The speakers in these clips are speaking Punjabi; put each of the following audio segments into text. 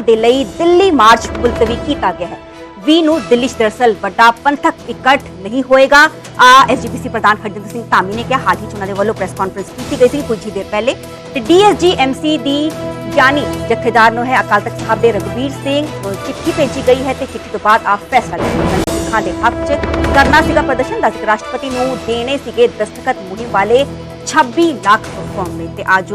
ਦੇ ਲਈ ਦਿੱਲੀ ਮਾਰਚ ਮੁਲਤਵੀ ਕੀਤਾ ਗਿਆ ਹੈ। 20 ਨੂੰ ਦਿੱਲੀ 'ਚ ਦਰਅਸਲ ਵੱਡਾ ਪੰਥਕ ਇਕੱਠ ਨਹੀਂ ਹੋਏਗਾ। ਆ ਐਸਜੀਪੀਸੀ ਪ੍ਰਧਾਨ ਹਰਜਿੰਦਰ ਸਿੰਘ ਧਾਮੀ ਨੇ ਕਿਹਾ, ਹਾਲ ਹੀ 'ਚ ਉਹਨਾਂ ਦੇ ਵੱਲੋਂ ਪ੍ਰੈਸ ਕਾਨਫਰੰਸ ਕੀਤੀ ਗਈ ਸੀ ਕੁਝ ਹੀ ਦੇਰ ਪਹਿਲੇ। ਤੇ ਡੀਐਸਜੀ ਦੀ ਗਿਆਨੀ ਜਥੇਦਾਰ ਨੂੰ ਹੈ ਅਕਾਲ ਤਖਤ ਸਾਹਿਬ ਦੇ ਰਘਬੀਰ ਸਿੰਘ ਚਿੱਠੀ ਭੇਜੀ ਗਈ ਹੈ ਤੇ ਚਿੱਠੀ ਤੋਂ ਬਾਅਦ ਆ ਫੈਸਲਾ ਲਿਆ ਸਿੱਖਾਂ ਦੇ ਹੱਕ 'ਚ ਕਰਨਾ ਸੀਗਾ ਪ੍ਰਦਰਸ਼ਨ। ਦਾ ਰਾਸ਼ਟਰਪਤੀ ਨੂੰ ਦੇਣੇ ਸੀਗੇ ਦਸਤਖਤ ਮੁਹਿੰਮ ਵਾਲੇ 26 ਲੱਖ ਫਾਰਮ ਤੇ ਅੱਜ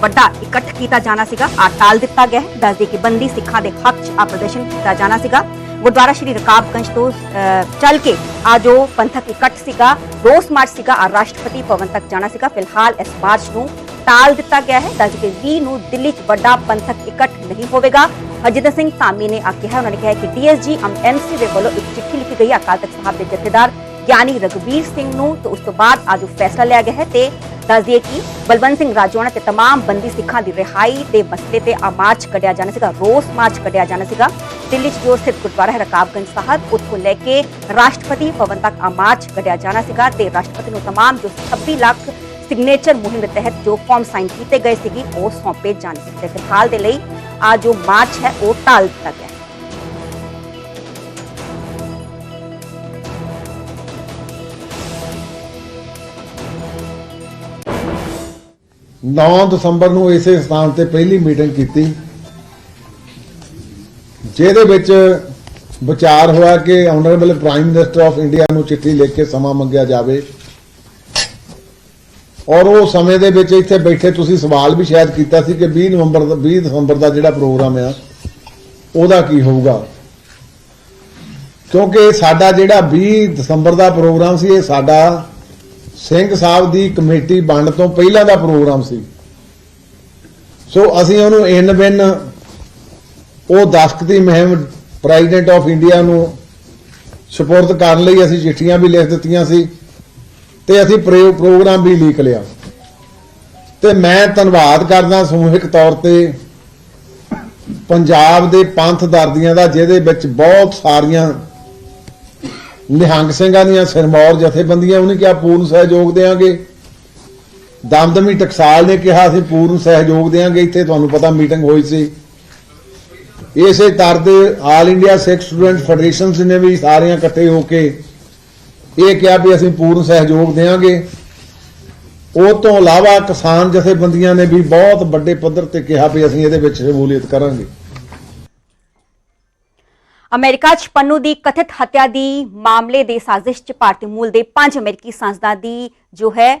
ਵੱਡਾ ਇਕੱਠ ਕੀਤਾ ਜਾਣਾ ਸੀਗਾ। ਆ ਟਾਲ ਦਿੱਤਾ ਗਿਆ ਹੈ। ਦੱਸਦੇ ਕਿ ਬੰਦੀ ਸਿੱਖਾਂ ਦੇ ਹੱਕ 'ਚ ਆ ਪ੍ਰਦਰਸ਼ਨ ਕੀਤਾ ਜਾਣਾ ਸੀਗਾ। ਗੁਰਦੁਆਰਾ ਸ਼੍ਰੀ ਰਕਾਬਗੰਜ ਤੋਂ ਚੱਲ ਕੇ ਆ ਜੋ ਪੰਥਕ ਇਕੱਠ ਸੀਗਾ, ਰੋਸ ਮਾਰਚ ਸੀਗਾ, ਆ ਰਾਸ਼ਟਰਪਤੀ ਭਵਨ ਤੱਕ ਜਾਣਾ ਸੀਗਾ। ਫਿਲਹਾਲ ਇਸ ਮਾਰਚ ਨੂੰ ਟਾਲ ਦਿੱਤਾ ਗਿਆ ਹੈ। ਦੱਸ ਕਿ 20 ਨੂੰ ਦਿੱਲੀ 'ਚ ਵੱਡਾ ਪੰਥਕ ਇਕੱਠ ਨਹੀਂ ਹੋਵੇਗਾ। ਅਜਿਤ ਸਿੰਘ ਧਾਮੀ ਨੇ ਆ ਕਿਹਾ, ਉਹਨਾਂ ਨੇ ਕਿਹਾ ਕਿ ਡੀਐਸਜੀ ਐਮਸੀ ਦੇ ਵੱਲੋਂ ਇੱਕ ਚਿੱਠੀ ਲਿਖੀ ਗਈ ਅਕਾਲ ਤਖਤ ਸਾਹਿਬ ਦੇ ਜਥੇਦਾਰ ਗਿਆਨੀ ਰਗਵੀਰ ਸਿੰਘ ਨੂੰ, ਤੇ ਉਸ ਤੋਂ ਬਾਅਦ ਅੱਜ ਉਹ ਫੈਸਲਾ ਲਿਆ ਗਿਆ ਹੈ, ਤੇ ਦੱਸ ਦਈਏ ਕਿ ਬਲਵੰਤ ਸਿੰਘ ਰਾਜੋਣਾ ਤੇ तमाम ਬੰਦੀ ਸਿੱਖਾਂ ਦੀ ਰਿਹਾਈ ਦੇ ਮਸਲੇ ਤੇ ਆ ਮਾਰਚ ਕੱਢਿਆ ਜਾਣਾ ਸੀਗਾ ਰੋਸ ਮਾਰਚ ਕੱਢਿਆ ਜਾਣਾ ਸੀਗਾ ਦਿੱਲੀ 'ਚ ਜੋ ਸਥਿਤ ਗੁਰਦੁਆਰਾ ਹੈ ਰਕਾਬਗੰਜ ਸਾਹਿਬ ਉੱਥੋਂ ਲੈ ਕੇ ਰਾਸ਼ਟਰਪਤੀ ਭਵਨ ਤੱਕ ਆ ਮਾਰਚ ਕੱਢਿਆ ਜਾਣਾ ਸੀਗਾ ਤੇ ਰਾਸ਼ਟਰਪਤੀ ਨੂੰ तमाम ਜੋ 26 ਲੱਖ ਸਿਗਨੇਚਰ ਮੁਹਿੰਮ ਦੇ ਤਹਿਤ ਜੋ ਫਾਰਮ ਸਾਈਨ ਕੀਤੇ ਗਏ ਸੀਗੇ ਉਹ ਸੌਂਪੇ ਜਾਣੇ ਸੀ ਤੇ ਫਿਲਹਾਲ ਦੇ ਲਈ ਆ ਜੋ ਮਾਰਚ ਹੈ ਉਹ ਟਾਲ ਦਿੱਤਾ ਗਿਆ ਹੈ। ਨੌ ਦਸੰਬਰ ਨੂੰ ਇਸੇ ਸਥਾਨ ਤੇ ਪਹਿਲੀ ਮੀਟਿੰਗ ਕੀਤੀ, ਜਿਹਦੇ ਵਿੱਚ ਵਿਚਾਰ ਹੋਇਆ ਕਿ honourable prime minister of India ਨੂੰ ਚਿੱਠੀ ਲਿਖ ਕੇ ਸਮਾਂ ਮੰਗਿਆ ਜਾਵੇ ਔਰ ਉਹ ਸਮੇਂ ਦੇ ਵਿੱਚ ਇੱਥੇ ਬੈਠੇ ਤੁਸੀਂ ਸਵਾਲ ਵੀ ਸ਼ਾਇਦ ਕੀਤਾ ਸੀ ਕਿ 20 ਨਵੰਬਰ ਦਾ 20 ਦਸੰਬਰ ਦਾ ਜਿਹੜਾ ਪ੍ਰੋਗਰਾਮ ਆ, ਉਹਦਾ ਕੀ ਹੋਊਗਾ ਕਿਉਂਕਿ ਸਾਡਾ ਜਿਹੜਾ 20 ਦਸੰਬਰ ਦਾ ਪ੍ਰੋਗਰਾਮ ਸੀ, ਇਹ ਸਾਡਾ ਸਿੰਘ ਸਾਹਿਬ ਦੀ ਕਮੇਟੀ ਬਣਨ ਤੋਂ ਪਹਿਲਾਂ ਦਾ ਪ੍ਰੋਗਰਾਮ ਸੀ। ਸੋ ਅਸੀਂ ਉਹਨੂੰ ਇਨ ਬਿਨ ਉਹ ਦਸਤਖਤੀ ਮੁਹਿੰਮ ਪ੍ਰੈਜ਼ੀਡੈਂਟ ਆਫ ਇੰਡੀਆ ਨੂੰ ਸਪੁਰਦ ਕਰਨ ਲਈ ਅਸੀਂ ਚਿੱਠੀਆਂ ਵੀ ਲਿਖ ਦਿੱਤੀਆਂ ਸੀ ਤੇ ਅਸੀਂ ਪ੍ਰੋ- ਪ੍ਰੋਗਰਾਮ ਵੀ ਲੀਕ ਲਿਆ। ਤੇ ਮੈਂ ਧੰਨਵਾਦ ਕਰਦਾ ਸਮੂਹਿਕ ਤੌਰ ਤੇ ਪੰਜਾਬ ਦੇ ਪੰਥ ਦਰਦੀਆਂ ਦਾ, ਜਿਹਦੇ ਵਿੱਚ ਬਹੁਤ ਸਾਰੀਆਂ ਨਿਹੰਗ ਸਿੰਘਾਂ ਦੀਆਂ ਸਿਰਮੌਰ ਜਥੇਬੰਦੀਆਂ ਉਹਨੇ ਕਿਹਾ, ਪੂਰਨ ਸਹਿਯੋਗ ਦੇਾਂਗੇ ਦਮਦਮੀ ਟਕਸਾਲ ਨੇ ਕਿਹਾ, ਅਸੀਂ ਪੂਰਨ ਸਹਿਯੋਗ ਦੇਾਂਗੇ ਇੱਥੇ ਤੁਹਾਨੂੰ ਪਤਾ ਮੀਟਿੰਗ ਹੋਈ ਸੀ। ਇਸੇ ਤਰ ਦੇ ਆਲ ਇੰਡੀਆ ਸਿੱਖ ਸਟੂਡੈਂਟ ਫੈਡਰੇਸ਼ਨਸ ਨੇ ਵੀ ਸਾਰਿਆਂ ਇਕੱਠੇ ਹੋ ਕੇ ਇਹ ਕਿਹਾ ਵੀ ਅਸੀਂ ਪੂਰਨ ਸਹਿਯੋਗ ਦੇਾਂਗੇ ਉਹ ਤੋਂ ਇਲਾਵਾ ਕਿਸਾਨ ਜਥੇਬੰਦੀਆਂ ਨੇ ਵੀ ਬਹੁਤ ਵੱਡੇ ਪੱਧਰ ਤੇ ਕਿਹਾ ਵੀ ਅਸੀਂ ਇਹਦੇ ਵਿੱਚ ਸ਼ਮੂਲੀਅਤ ਕਰਾਂਗੇ। ਅਮਰੀਕਾ 'ਚ ਪੰਨੂ ਦੀ ਕਥਿਤ ਹੱਤਿਆ ਦੀ ਮਾਮਲੇ ਦੇ ਸਾਜ਼ਿਸ਼ 'ਚ ਭਾਰਤੀ ਮੂਲ ਦੇ ਪੰਜ ਅਮਰੀਕੀ ਸੰਸਦਾਂ ਦੀ ਜੋ ਹੈ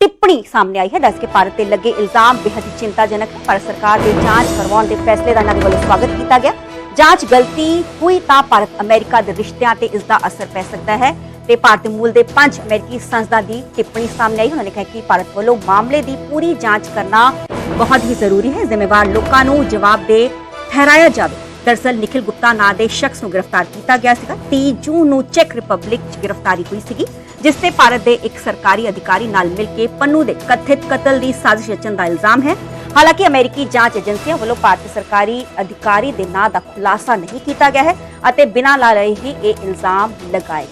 ਟਿੱਪਣੀ ਸਾਹਮਣੇ ਆਈ ਹੈ ਦੱਸ ਕੇ ਭਾਰਤ ਤੇ ਲੱਗੇ ਇਲਜ਼ਾਮ ਬੇहद ਹੀ ਚਿੰਤਾਜਨਕ ਹੈ ਪਰ ਸਰਕਾਰ ਦੇ ਜਾਂਚ ਕਰਵਾਉਣ ਦੇ ਫੈਸਲੇ ਦਾ ਇਹਨਾਂ ਦੇ ਵੱਲੋਂ ਸਵਾਗਤ ਕੀਤਾ ਗਿਆ ਜਾਂਚ ਗਲਤੀ ਹੋਈ ਤਾਂ ਭਾਰਤ ਅਮਰੀਕਾ ਦੇ ਰਿਸ਼ਤਿਆਂ ਤੇ ਇਸ ਦਾ ਅਸਰ ਪੈ ਸਕਦਾ ਹੈ ਤੇ ਭਾਰਤੀ ਮੂਲ ਦੇ ਪੰਜ ਅਮਰੀਕੀ ਸੰਸਦਾਂ ਦੀ ਟਿੱਪਣੀ ਸਾਹਮਣੇ ਆਈ ਉਹਨਾਂ ਨੇ ਕਿਹਾ ਕਿ ਭਾਰਤ ਵੱਲੋਂ ਮਾਮਲੇ ਦੀ ਪੂਰੀ ਜਾਂਚ ਕਰਨਾ ਬਹੁਤ ਹੀ ਜ਼ਰੂਰੀ ਹੈ ਜ਼ਿੰਮੇਵਾਰ ਲੋਕਾਂ ਨੂੰ ਜਵਾਬਦੇਹ ਠਹਿਰਾਇਆ ਜਾਵੇ ਦਰਸਲ ਨikhil ਗੁਪਤਾ ਨਾਂ ਦੇ ਸ਼ਖਸ ਨੂੰ ਗ੍ਰਿਫਤਾਰ ਕੀਤਾ ਗਿਆ ਸੀਗਾ। 30 ਜੂਨ ਨੂੰ ਚੈਕ ਰਿਪਬਲਿਕ 'ਚ ਗ੍ਰਿਫਤਾਰੀ ਹੋਈ ਸੀਗੀ, ਜਿਸ ਤੇ ਭਾਰਤ ਦੇ ਇੱਕ ਸਰਕਾਰੀ ਅਧਿਕਾਰੀ ਨਾਲ ਮਿਲ ਕੇ ਪੰਨੂ ਦੇ ਕਥਿਤ ਕਤਲ ਦੀ ਸਾਜ਼ਿਸ਼ ਰਚਣ ਦਾ ਇਲਜ਼ਾਮ ਹੈ। ਹਾਲਾਂਕਿ ਅਮਰੀਕੀ ਜਾਂਚ ਏਜੰਸੀਆਂ ਵੱਲੋਂ ਭਾਰਤੀ ਸਰਕਾਰੀ ਅਧਿਕਾਰੀ ਦੇ ਨਾਂ ਦਾ ਖੁਲਾਸਾ ਨਹੀਂ ਕੀਤਾ ਗਿਆ ਹੈ ਅਤੇ ਬਿਨਾਂ ਲਾ ਰਹੇ ਹੀ ਇਹ ਇਲਜ਼ਾਮ ਲਗਾਏ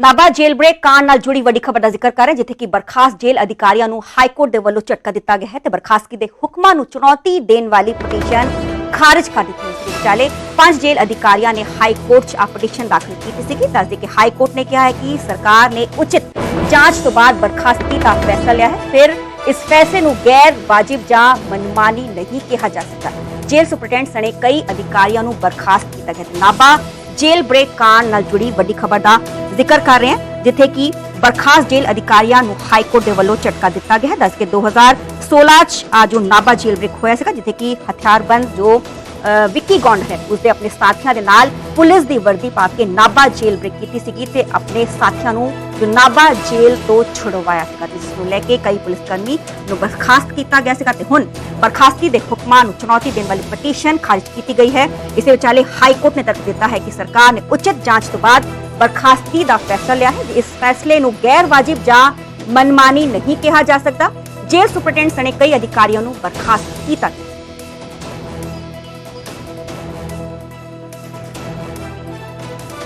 ਨਾਬਾ ਜੇਲ੍ਹ ਬ੍ਰੇਕ ਕਾਂਡ ਨਾਲ ਜੁੜੀ ਵੱਡੀ ਖਬਰ ਦਾ ਜ਼ਿਕਰ ਕਰ ਰਹੇ ਜਿੱਥੇ ਕਿ ਬਰਖਾਸਤ ਜੇਲ੍ਹ ਅਧਿਕਾਰੀਆਂ ਨੂੰ ਹਾਈ ਕੋਰਟ ਦੇ ਵੱਲੋਂ ਝਟਕਾ ਦਿੱਤਾ ਗਿਆ ਹੈ ਤੇ ਬਰਖਾਸਤਗੀ ਦੇ ਹੁਕਮਾਂ ਨੂੰ ਚੁਣੌਤੀ ਦੇਣ ਵਾਲੀ ਪਟੀਸ਼ਨ ਖਾਰਜ ਕਰ ਦਿੱਤੀ ਹੈ ਇਸ ਵਿਚਾਲੇ ਪੰਜ ਜੇਲ੍ਹ ਅਧਿਕਾਰੀਆਂ ਨੇ ਹਾਈ ਕੋਰਟ 'ਚ ਪਟੀਸ਼ਨ ਦਾਖਲ ਕੀਤੀ ਸੀ ਕਿ ਦੱਸਦੇ ਕਿ ਹਾਈ ਕੋਰਟ ਨੇ ਕਿਹਾ ਹੈ ਕਿ ਸਰਕਾਰ ਨੇ ਉਚਿਤ ਜਾਂਚ ਤੋਂ ਬਾਅਦ ਬਰਖਾਸਤੀ ਦਾ ਫੈਸਲਾ ਲਿਆ ਹੈ। ਫਿਰ ਇਸ ਫੈਸਲੇ ਨੂੰ ਗੈਰ ਵਾਜਿਬ ਜਾਂ ਮਨਮਾਨੀ ਨਹੀਂ ਕਿਹਾ ਜਾ ਸਕਦਾ। ਜੇਲ੍ਹ ਸੁਪਰਡੈਂਟ ਸਣੇ ਕਈ ਅਧਿਕਾਰੀਆਂ ਨੂੰ ਬਰਖਾਸਤ ਕੀਤਾ ਗਿਆ ਤੇ ਨਾਬਾ ਜੇਲ੍ਹ ਬ੍ਰੇਕ ਕਾਂਡ ਨਾਲ ਜੁੜੀ ਵੱਡੀ ਖਬਰ ਦਾ ਜ਼ਿਕਰ ਕਰ ਰਹੇ ਹਾਂ ਜਿੱਥੇ ਕਿ ਬਰਖਾਸਤ ਜੇਲ੍ਹ ਅਧਿਕਾਰੀਆਂ ਨੂੰ ਹਾਈ ਕੋਰਟ ਦੇ ਵੱਲੋਂ ਝਟਕਾ ਦਿੱਤਾ ਗਿਆ ਹੈ ਦੱਸ ਕੇ 2016 ਚ ਆ ਜੋ ਨਾਬਾ ਜੇਲ੍ਹ ਬ੍ਰੇਕ ਹੋਇਆ ਸੀਗਾ ਜਿੱਥੇ ਕਿ ਹਥਿਆਰਬੰਦ ਜੋ ਅ, ਵਿੱਕੀ ਗੌਂਡ ਹੈ ਉਸਦੇ ਆਪਣੇ ਸਾਥੀਆਂ ਦੇ ਨਾਲ ਪੁਲਿਸ ਦੀ ਵਰਦੀ ਪਾ ਕੇ ਨਾਬਾ ਜੇਲ੍ਹ ਬ੍ਰੇਕ ਕੀਤੀ ਸੀਗੀ ਤੇ ਆਪਣੇ ਸਾਥੀਆਂ ਨੂੰ ਜੋ ਨਾਬਾ ਜੇਲ੍ਹ ਤੋਂ ਛੁਡਵਾਇਆ ਸੀਗਾ। ਜਿਸ ਨੂੰ ਲੈ ਕੇ ਕਈ ਪੁਲਿਸ ਕਰਮੀ ਨੂੰ ਬਰਖਾਸਤ ਕੀਤਾ ਗਿਆ ਸੀਗਾ ਤੇ ਹੁਣ ਬਰਖਾਸਤੀ ਦੇ ਹੁਕਮਾਂ ਨੂੰ ਚੁਣੌਤੀ ਦੇਣ ਵਾਲੀ ਪਟੀਸ਼ਨ ਖਾਰਜ ਕੀਤੀ ਗਈ ਹੈ ਇਸੇ ਵਿਚਾਲੇ ਹਾਈ ਕੋਰਟ ਨੇ ਤਰਕ ਦਿੱਤਾ ਹੈ ਕਿ ਸਰਕਾਰ ਨੇ ਉਚਿਤ ਜਾਂਚ ਤੋਂ ਬਾਅਦ ਬਰਖਾਸਤੀ ਦਾ ਫੈਸਲਾ ਲਿਆ ਹੈ। ਇਸ ਫੈਸਲੇ ਨੂੰ ਗੈਰ ਵਾਜਿਬ ਜਾਂ ਮਨਮਾਨੀ ਨਹੀਂ ਕਿਹਾ ਜਾ ਸਕਦਾ। ਜੇਲ੍ਹ ਸੁਪਰਡੈਂਟ ਸਣੇ ਕਈ ਅਧਿਕਾਰੀਆਂ ਨੂੰ ਬਰਖਾਸਤ ਕੀਤਾ